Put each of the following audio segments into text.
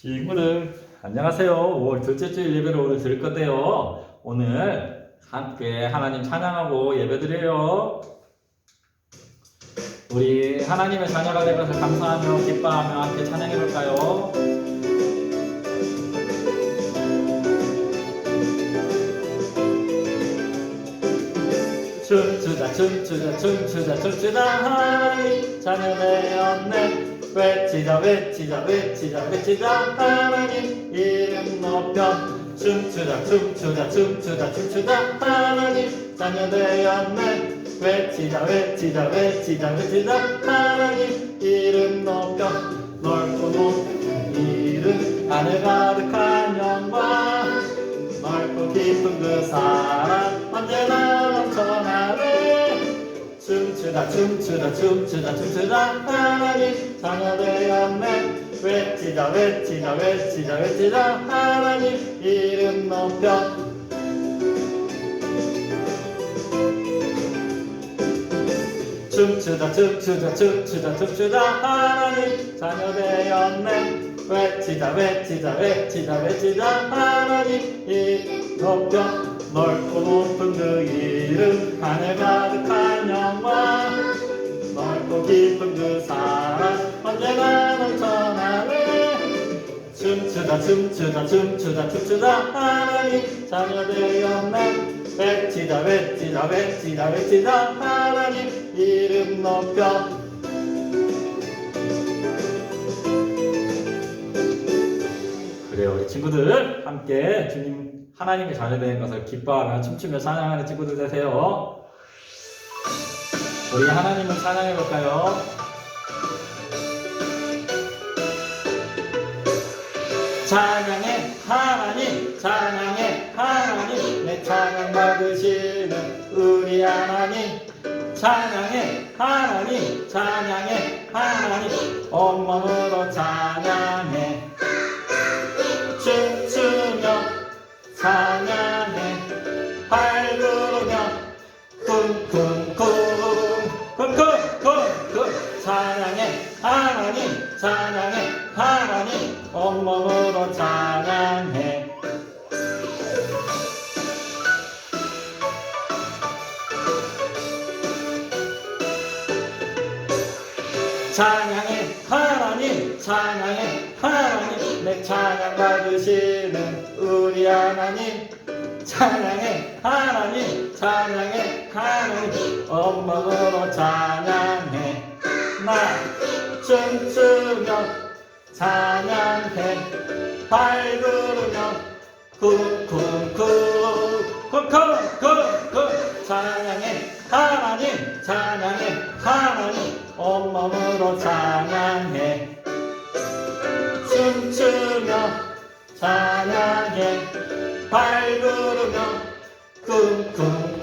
친구들 안녕하세요. 5월 둘째 주 예배를 오늘 드릴 건데요. 오늘 함께 하나님 찬양하고 예배드려요. 우리 하나님의 자녀가 된 것을 감사하며 기뻐하며 함께 찬양해 볼까요? 춤추자 춤추자 춤추자 춤추자 하나님 자녀 되었네 외치자 외치자 외치자 외치자. 하나님 이름 높여. 춤추자 춤추자 춤추자 춤추자. 하나님 자녀 되었네. 외치자 외치자 외치자 외치자. 하나님 이름 높여. 넓고 높은 이름 하늘 가득한 영광. 넓고 깊은 그 사랑. 언제나 춤추다 춤추다 춤추다 춤추다. 하나님 자녀 되었네 외치자 외치자 외치자 외치자 하나님 이름 높여. 춤추다 춤추다 춤추다 춤추다. 하나님 자녀 되었네 외치자 외치자 외치자 외치자 하나님 이 높여. 넓고 높은 그 이름 하늘 가득한 영광 넓고 깊은 그 사랑 언제나 넘쳐나네 춤추다 춤추다 춤추다 춤추다 하나님 자녀 되었네. 외치자 외치자 외치자 외치자 하나님 이름 높여. 그래요 우리 친구들 함께 주님 하나님의 자녀 되는 것을 기뻐하며 춤추며 찬양하는 친구들 되세요 우리 하나님을 찬양해 볼까요? 찬양해 하나님 찬양해 하나님 내 찬양 받으시는 우리 하나님. 찬양해 하나님 찬양해 하나님. 온몸으로 찬양 찬양 받으시는 우리 하나님. 찬양해 하나님. 찬양해 하나님. 온몸으로 찬양해. 나 춤추며 찬양해. 발구르며 쿵쿵쿵. 쿵쿵쿵쿵. 찬양해 하나님. 찬양해 하나님. 온몸으로 찬양해 춤추며 찬양해. 발 구르며 쿵쿵쿵.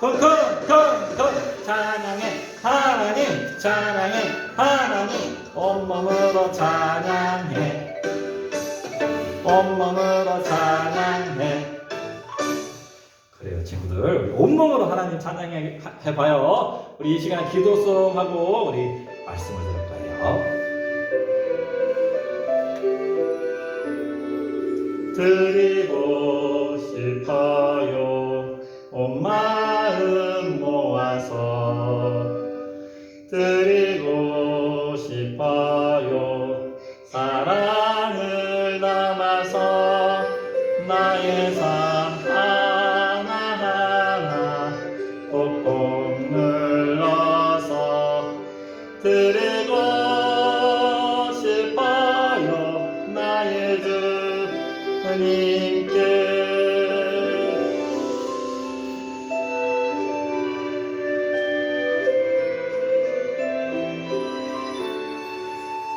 쿵쿵쿵쿵. 찬양해. 하나님 찬양해. 하나님 온몸으로 찬양해. 온몸으로 찬양해. 그래요 친구들. 온몸으로 하나님 찬양해 해봐요. 우리 이 시간에 기도송하고 우리 말씀을 들을 거예요 드리고 싶어요. 온 마음 모아서 드리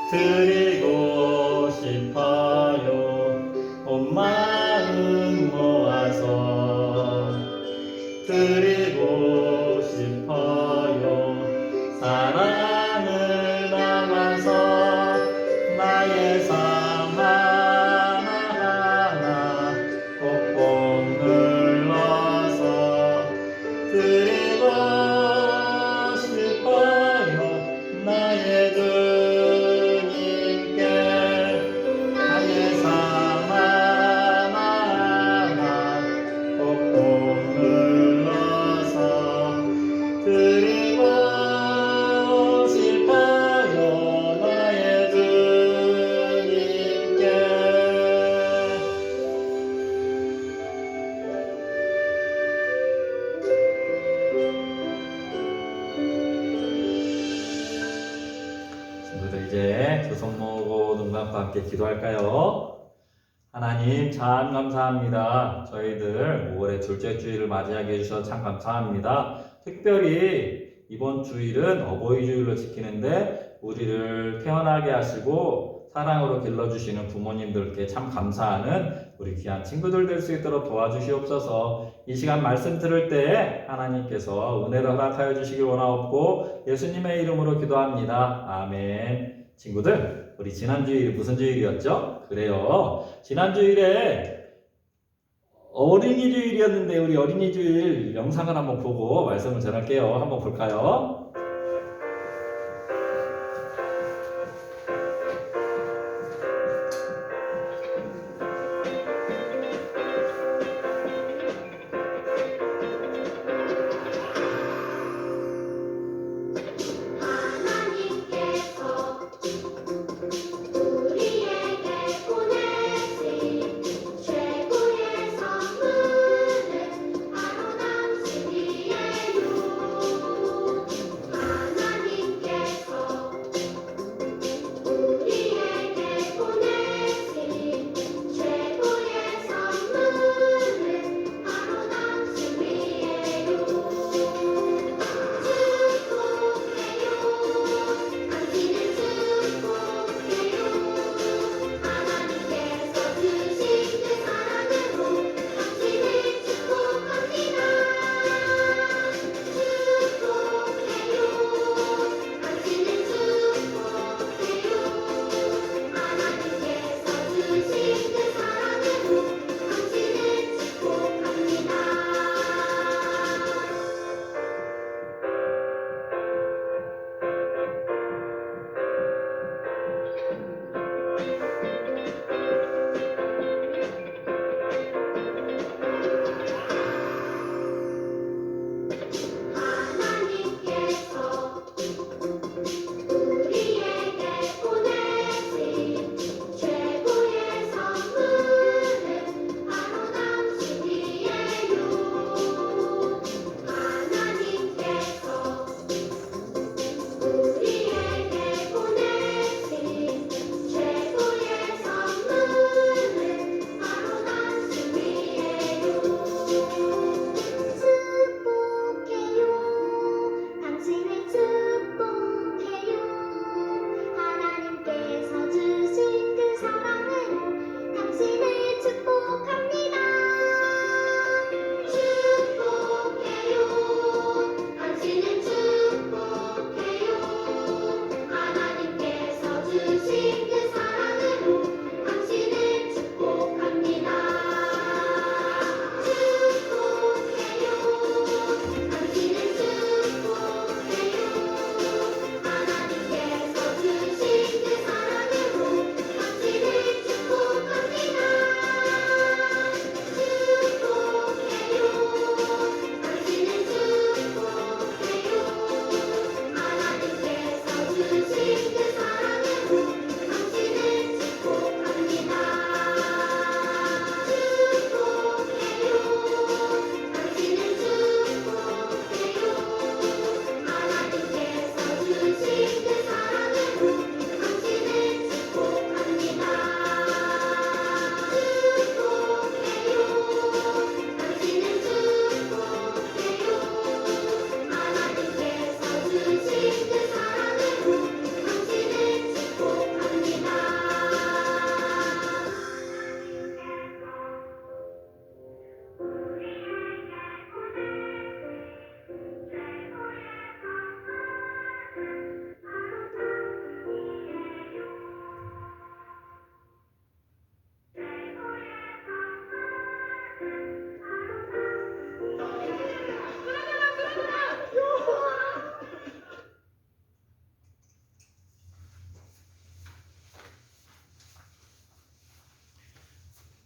드리고 싶어 기도할까요? 하나님 참 감사합니다. 저희들 5월의 둘째 주일을 맞이하게 해주셔서 참 감사합니다. 특별히 이번 주일은 어버이 주일로 지키는데 우리를 태어나게 하시고 사랑으로 길러주시는 부모님들께 참 감사하는 우리 귀한 친구들 될 수 있도록 도와주시옵소서 이 시간 말씀 들을 때 하나님께서 은혜를 허락하여 주시길 원하옵고 예수님의 이름으로 기도합니다. 아멘. 친구들, 우리 지난 주일이 무슨 주일이었죠? 그래요. 지난 주일에 어린이 주일이었는데 우리 어린이 주일 영상을 한번 보고 말씀을 전할게요. 한번 볼까요?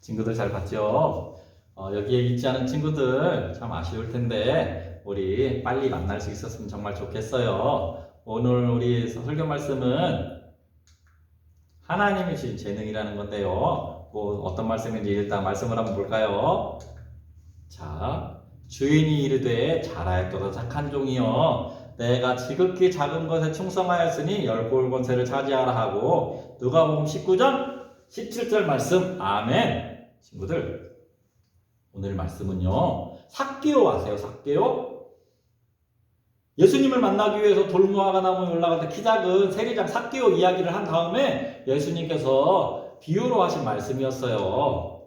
친구들 잘 봤죠? 어, 여기에 있지 않은 친구들 참 아쉬울 텐데 우리 빨리 만날 수 있었으면 정말 좋겠어요. 오늘 우리 설교 말씀은 하나님이 주신 재능이라는 건데요. 뭐 어떤 말씀인지 일단 말씀을 한번 볼까요? 자, 주인이 이르되 잘하였도다 착한 종이여 내가 지극히 작은 것에 충성하였으니 열골 권세를 차지하라 하고 누가복음 19장 17절 말씀 아멘 친구들 오늘 말씀은요 삭개오 아세요? 삭개오? 예수님을 만나기 위해서 돌무화과 나무에 올라갈 때키 작은 세리장 삭개오 이야기를 한 다음에 예수님께서 비유로 하신 말씀이었어요.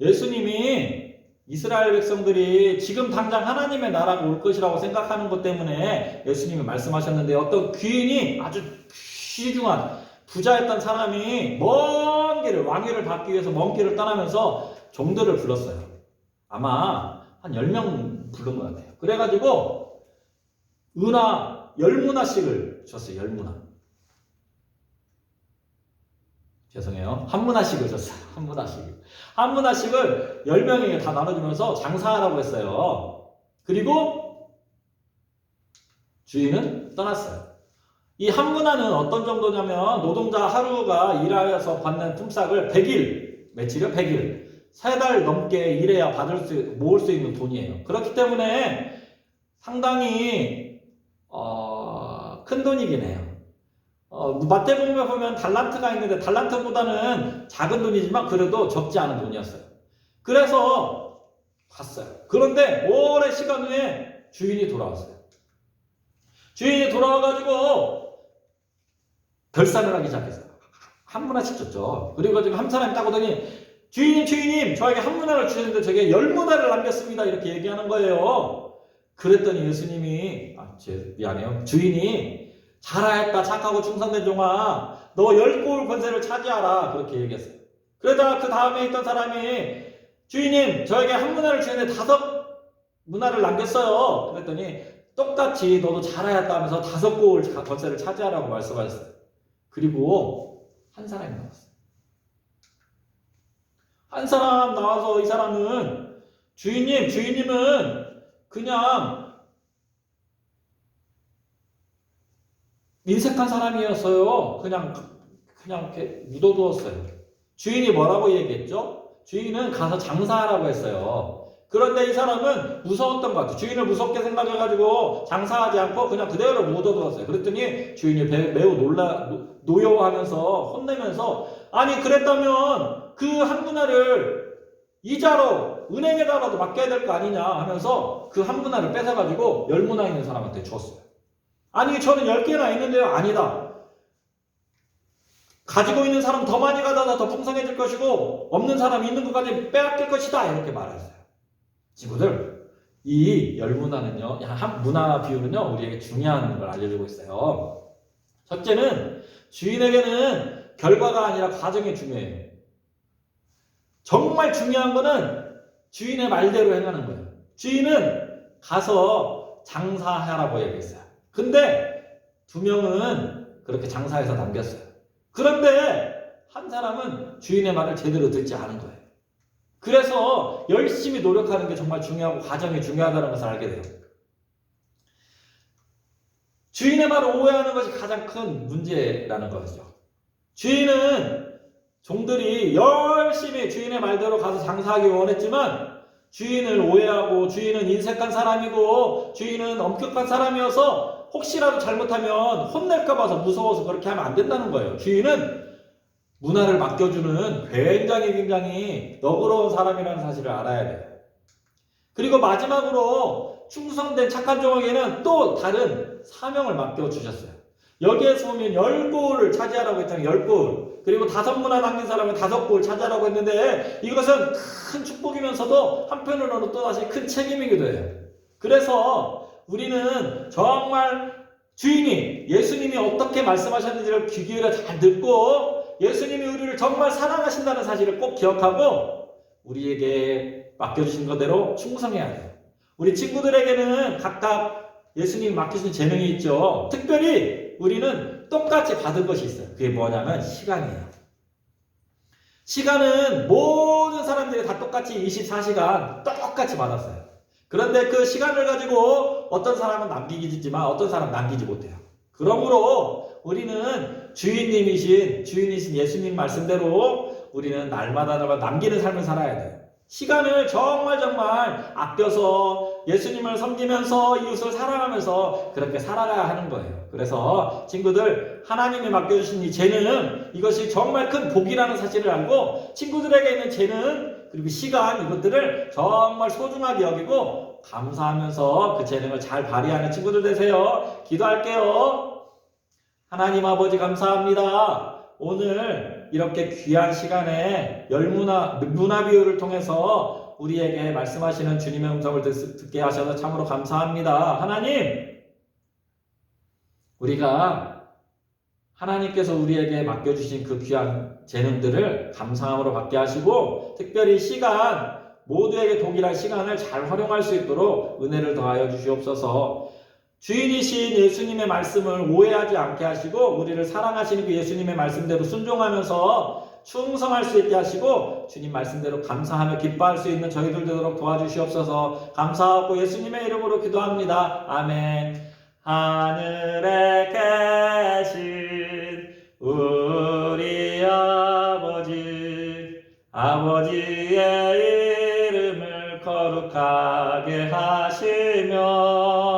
예수님이 이스라엘 백성들이 지금 당장 하나님의 나라가 올 것이라고 생각하는 것 때문에 예수님이 말씀하셨는데 어떤 귀인이 아주 귀중한 부자였던 사람이 먼 길을 왕위를 받기 위해서 먼 길을 떠나면서 종들을 불렀어요. 아마 한 10명 부른 것 같아요. 그래가지고 은하 열문화씩을 줬어요. 열문화. 죄송해요. 한 문화씩을 줬어요. 한 문화씩. 한 문화씩을 10명에게 다 나눠주면서 장사하라고 했어요. 그리고 주인은 떠났어요. 이 한 문화는 어떤 정도냐면 노동자 하루가 일하여서 받는 품삯을 100일, 며칠이요? 100일. 세 달 넘게 일해야 받을 수, 모을 수 있는 돈이에요. 그렇기 때문에 상당히, 어, 큰 돈이긴 해요. 어, 마태복음에 보면 달란트가 있는데 달란트보다는 작은 돈이지만 그래도 적지 않은 돈이었어요. 그래서 갔어요. 그런데 오랜 시간 후에 주인이 돌아왔어요. 주인이 돌아와가지고 결산을 하기 시작했어요. 한 문화씩 줬죠. 그리고 지금 한 사람이 딱 오더니 주인님, 주인님, 저에게 한 문화를 주셨는데 저게 열 문화를 남겼습니다. 이렇게 얘기하는 거예요. 그랬더니 예수님이, 아, 제, 미안해요. 주인이 잘하였다 착하고 충성된 종아 너 열 골 권세를 차지하라 그렇게 얘기했어요 그러다가 그 다음에 있던 사람이 주인님 저에게 한 문화를 주는데 다섯 문화를 남겼어요 그랬더니 똑같이 너도 잘하였다 하면서 다섯 골 권세를 차지하라고 말씀하셨어요 그리고 한 사람이 나왔어요 한 사람 나와서 이 사람은 주인님 주인님은 그냥 인색한 사람이었어요. 그냥 그냥 이렇게 묻어두었어요. 주인이 뭐라고 얘기했죠? 주인은 가서 장사하라고 했어요. 그런데 이 사람은 무서웠던 것 같아요. 주인을 무섭게 생각해가지고 장사하지 않고 그냥 그대로 묻어두었어요. 그랬더니 주인이 매- 매우 놀라 노- 노여워하면서 혼내면서 아니 그랬다면 그 한 분할을 이자로 은행에다가도 맡겨야 될 거 아니냐 하면서 그 한 분할을 뺏어가지고 열 문화 있는 사람한테 줬어요. 아니 저는 10개나 있는데요. 아니다. 가지고 있는 사람 더 많이 가져다 더 풍성해질 것이고 없는 사람 있는 것까지 빼앗길 것이다. 이렇게 말했어요. 친구들 이 열문화는요. 한 문화 비유는요. 우리에게 중요한 걸 알려주고 있어요. 첫째는 주인에게는 결과가 아니라 과정이 중요해요. 정말 중요한 거는 주인의 말대로 행하는 거예요. 주인은 가서 장사하라고 얘기했어요. 근데 두 명은 그렇게 장사해서 남겼어요. 그런데 한 사람은 주인의 말을 제대로 듣지 않은 거예요. 그래서 열심히 노력하는 게 정말 중요하고 과정이 중요하다는 것을 알게 돼요. 주인의 말을 오해하는 것이 가장 큰 문제라는 것이죠. 주인은 종들이 열심히 주인의 말대로 가서 장사하기 원했지만 주인을 오해하고 주인은 인색한 사람이고 주인은 엄격한 사람이어서 혹시라도 잘못하면 혼낼까 봐서 무서워서 그렇게 하면 안 된다는 거예요. 주인은 문화를 맡겨주는 굉장히 굉장히 너그러운 사람이라는 사실을 알아야 돼요. 그리고 마지막으로 충성된 착한 종에게는 또 다른 사명을 맡겨주셨어요. 여기에서 보면 열 골을 차지하라고 했잖아요. 열 골. 그리고 다섯 문화 남긴 사람은 다섯 골 차지하라고 했는데 이것은 큰 축복이면서도 한편으로는 또다시 큰 책임이기도 해요. 그래서 우리는 정말 주인이 예수님이 어떻게 말씀하셨는지를 귀 기울여 잘 듣고 예수님이 우리를 정말 사랑하신다는 사실을 꼭 기억하고 우리에게 맡겨주신 것대로 충성해야 돼요. 우리 친구들에게는 각각 예수님이 맡기신 재능이 있죠. 특별히 우리는 똑같이 받은 것이 있어요. 그게 뭐냐면 시간이에요. 시간은 모든 사람들이 다 똑같이 24시간 똑같이 받았어요. 그런데 그 시간을 가지고 어떤 사람은 남기지만 어떤 사람은 남기지 못해요. 그러므로 우리는 주인님이신 주인이신 예수님 말씀대로 우리는 날마다 날마다 남기는 삶을 살아야 돼요. 시간을 정말 정말 아껴서 예수님을 섬기면서 이웃을 사랑하면서 그렇게 살아가야 하는 거예요. 그래서 친구들 하나님이 맡겨주신 이 재능 이것이 정말 큰 복이라는 사실을 알고 친구들에게 있는 재능 그리고 시간 이것들을 정말 소중하게 여기고 감사하면서 그 재능을 잘 발휘하는 친구들 되세요. 기도할게요. 하나님 아버지 감사합니다. 오늘 이렇게 귀한 시간에 열문화 문화 비유를 통해서 우리에게 말씀하시는 주님의 음성을 듣, 듣게 하셔서 참으로 감사합니다. 하나님, 우리가 하나님께서 우리에게 맡겨주신 그 귀한 재능들을 감사함으로 받게 하시고 특별히 시간 모두에게 동일한 시간을 잘 활용할 수 있도록 은혜를 더하여 주시옵소서. 주인이신 예수님의 말씀을 오해하지 않게 하시고 우리를 사랑하시는 그 예수님의 말씀대로 순종하면서 충성할 수 있게 하시고 주님 말씀대로 감사하며 기뻐할 수 있는 저희들 되도록 도와주시옵소서 감사하고 예수님의 이름으로 기도합니다. 아멘. 하늘에 계신 우리 아버지 아버지의 이름을 거룩하게 하시며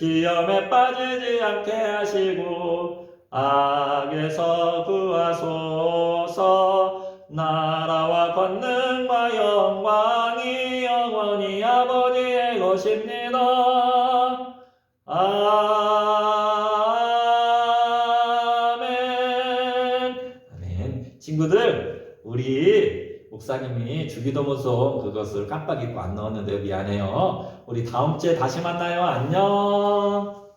시험에 빠지지 않게 하시고 악에서 구하소서 나라와 권능과 영광이 영원히 아버지의 것입니다. 아멘. 아멘. 친구들, 우리 목사님이 주기도문송 그것을 깜빡 잊고 안 넣었는데요. 미안해요. 우리 다음 주에 다시 만나요. 안녕.